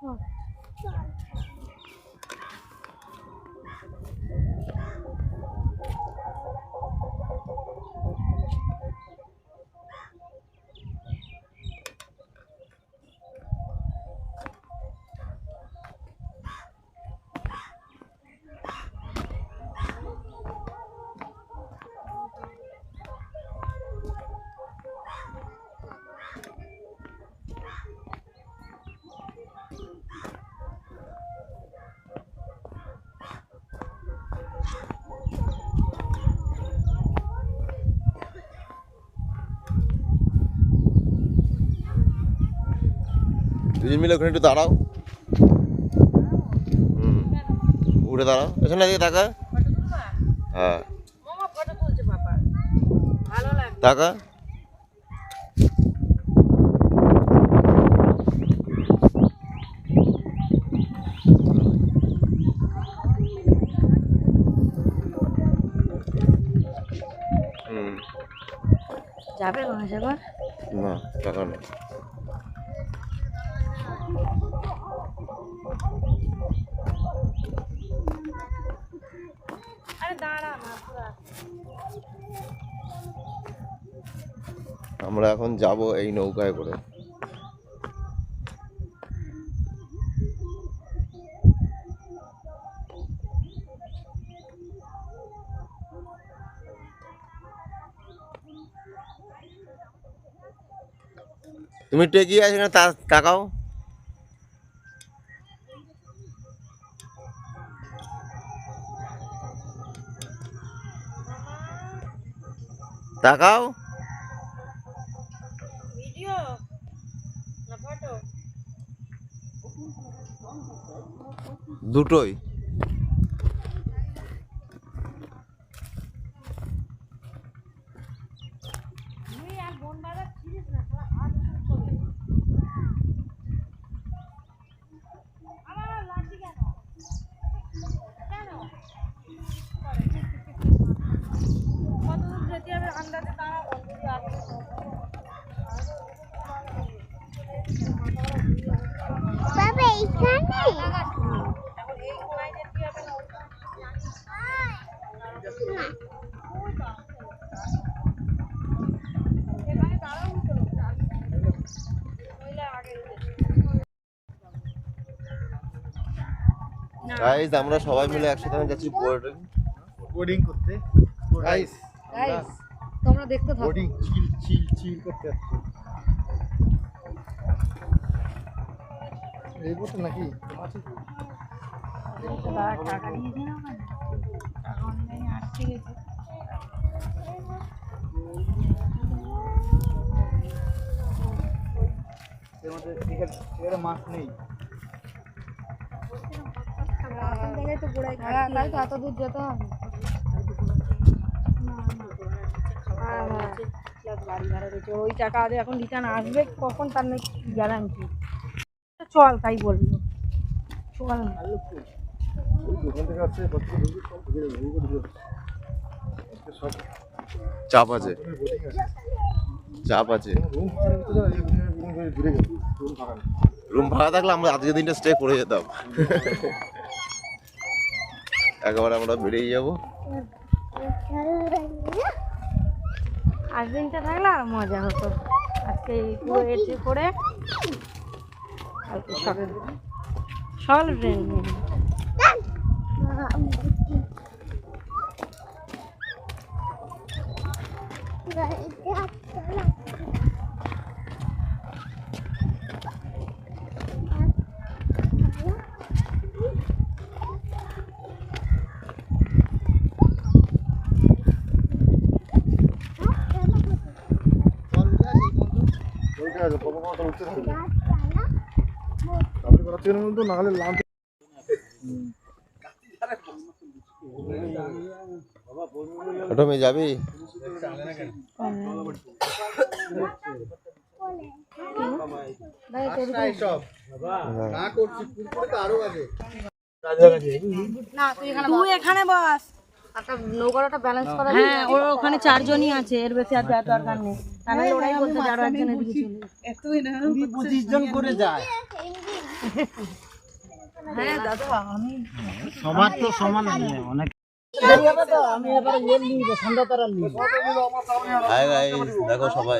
嗯，这样。দুজন মিলে ওখানে একটু দাঁড়াও। হুম উঠে দাঁড়াও। পেছনে দিকে তাকা। হ্যাঁ। তাকা। যাবে মহাসাগর? না টাকা নেই আমরা এখন যাব এই নৌকায় করে। তুমি এগিয়ে আছে না তাকাও। তাকাও। ভিডিও না ফটো? দুটোই তুই আর বোন বাজার ছিলিস না শালা হাত শুরু করবে আমার আর লাঠি কেন কেন কত দূর যেতে হবে আন্দাজে দাঁড়া যদি আগে বাবা এইখানে এখন এই কোনায় যেতে হবে না ওই এখানে দাঁড়াও তো মহিলা আগে গাইজ আমরা সবাই মিলে একসাথে আমি যাচ্ছি বোর্ডিং বোর্ডিং করতে। গাইস গাইস তোমরা দেখতে থাকো। বোর্ডিং চিল চিল চিল করতে যাচ্ছি। এই বোট নাকি? আছে তো? টাকা দিয়েছে না টাকা অনলাইনে আটকে গেছে এর মধ্যে হ্যাঁ তাই তো এত দূর যেতে হবে। ভাড়া রয়েছে ওই টাকা আগে এখন রিটার্ন আসবে কখন তার গ্যারান্টি চল তাই বলল। চল চাপ আছে চাপ আছে। রুম ভাড়া থাকলে আমরা আজকের দিনটা স্টে করে যেতাম। একেবারে আমরা বেরিয়ে যাব। আজ দিনটা থাকলে আর মজা হতো। আজকে পুরো এটে করে কালকে সকালে সকালে ট্রেন বলতে আছে কত কত উঠতে থাকবে তারপরে করা থেকে তো না হলে লাঞ্চ ওটা মেয়ে যাবি? না তুই এখানে বস। একটা নৌকাটা ব্যালেন্স করা হ্যাঁ ওর ওখানে চারজনই আছে এর বেশি আর যাওয়ার দরকার নেই। তাহলে যারো চলে পঁচিশ জন করে যায়। হ্যাঁ দাদা আমি সবার তো সমান নয় অনেক আমি এবারে নিব সন্ধ্যা তারা নিব হাই গাইস দেখো সবাই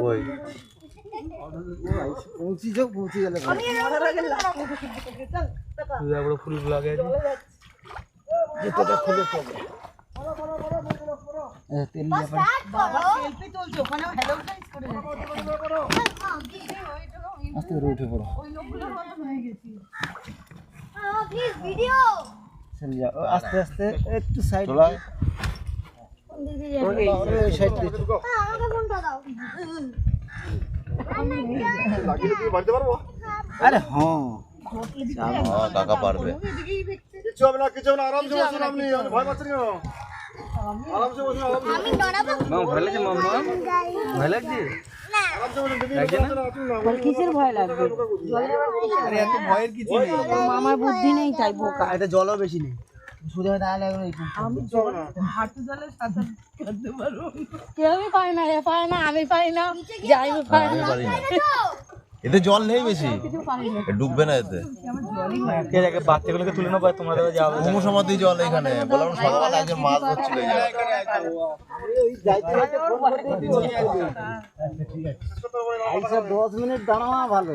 ওই। পৌঁছি যাও পৌঁছে গেলে তেল নিয়ে পারি বাবা সেলফি তুলছে? ওখানে হ্যালো গাইস করে আস্তে করে উঠে পড়ো। চলে যাও আস্তে আস্তে একটু সাইড তোলা। ওই সাইড দিয়ে। আমাকে ফোনটা দাও? আরে হ্যাঁ। হ্যাঁ কাকা পারবে। কিছু হবে না কিছু হবে না আরামসে বসুন আপনি ভয় পাচ্ছেন কেন? আরামসে বসুন আরামসে ভয় লাগছে মাম্মা ভয় লাগছে? আরামসে বসুন দিদি লাগছে না? আপনি না আর কিসের ভয় লাগবে? আরে এত ভয়ের কিছু নেই। আমার বুদ্ধি নেই তাই বোকা। এটা জলও বেশি নেই। আমি জল হাঁটু জলে সাঁতার কাটতে পারব কেউই পায় না এ পায় না আমি পাই না। পায় না। এতে জল নেই বেশি। ডুববে না এতে। বাচ্চাগুলোকে তুলে নেব তোমরা কুমু সমাধি জল এখানে। বললাম একজন মাছ ধরছিল। আইসা দশ মিনিট দাঁড়ানো ভালো।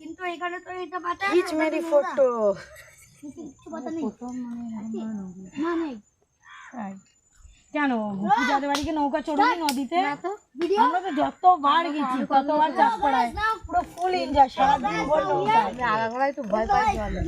কিন্তু এখানে তো এটা পাতা পিচ মেরি ফটো কিছু পাতা নেই। না নেই। কেন পূজাদের বাড়িকে নৌকা চড়বি নদীতে। আমরা তো যতবার গেছি কতবার চাপ পুরো ফুল এনজয় সারাদিন ভর নৌকায় আগাগোড়ায় তো ভয় পাই জলে